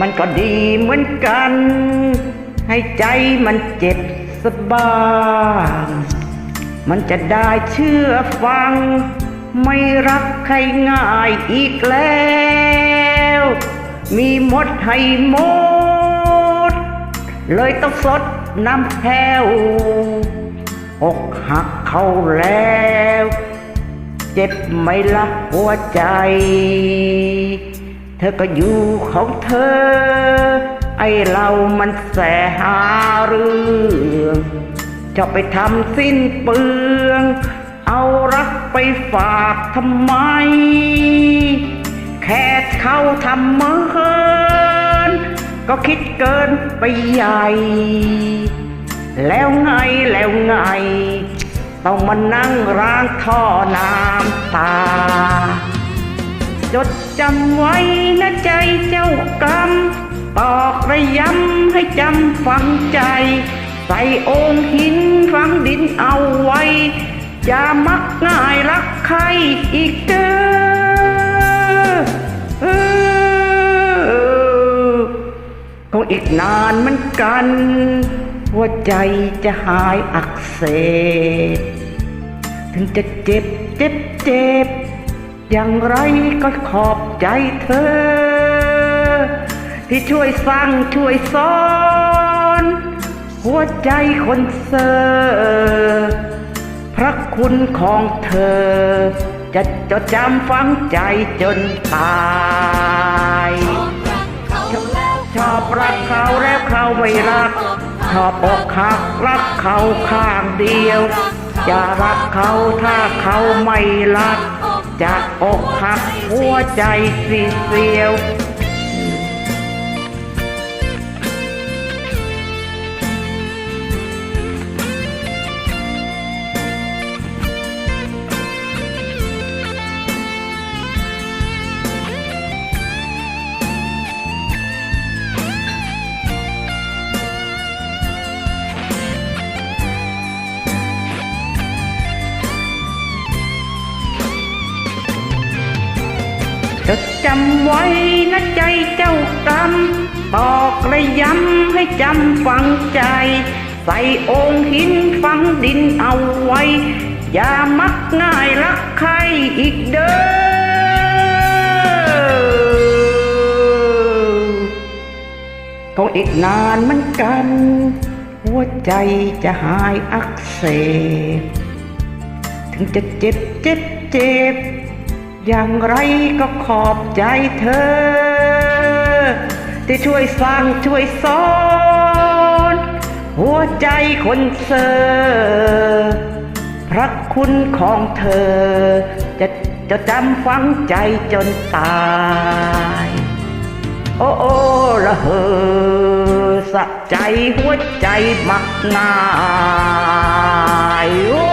มันก็ดีเหมือนกัน ให้ใจมันเจ็บสบางมันจะได้เชื่อฟัง ไม่รักใครง่ายอีกแล้ว มีหมดให้หมด เลยต้องสดน้ำแพ้วอกหักเขาแล้ว เจ็บไหม่ละหัวใจ เธอก็อยู่ของเธอ ไอเรามันแสหาเรื่องจะไปทำสิ้นเปลือง เอารักไปฝากทำไม แค่เขาทำเมินก็คิดเกินไปใหญ่ แล้วไงแล้วไง ต้องมานั่งร้างท่อน้ำตา จดจำไว้นะใจเจ้ากรรมตอกระยำให้จำฝังใจ ใส่โองค์หินฝังดินเอาไว้อย่ามักง่ายรักใครอีกเด้อคงอีกนานเหมือนกัน หัวใจจะหายอักเสบถึงจะเจ็บเจ็บเจ็บ อย่างไรก็ขอบใจเธอ ที่ช่วยสร้างช่วยสอน หัวใจคนเซอร์พระคุณของเธอ จะจดจำฝังใจจนตายชอบรักเขาแล้วเขาไม่รัก ชอบอกหักรักเขาข้างเดียวจะรักเขาถ้าเขาไม่รัก จะอกหักหัวใจสีเสียว จดจำไว้นะใจเจ้ากรรมตอกระย้ำให้จำฝังใจ ใส่องค์หินฝังดินเอาไว้ อย่ามักง่ายรักใครอีกเด้อคงอีกนานเหมือนกัน หัวใจจะหายอักเสบ ถึงจะเจ็บเจ็บเจ็บ อย่างไรก็ขอบใจเธอ ที่ช่วยสร้างช่วยสอน หัวใจคนเซอร์พระคุณของเธอ จะจะจำฝังใจจนตาย โอ้โอ้ละเหอสะใจหัวใจมักง่ายโอ้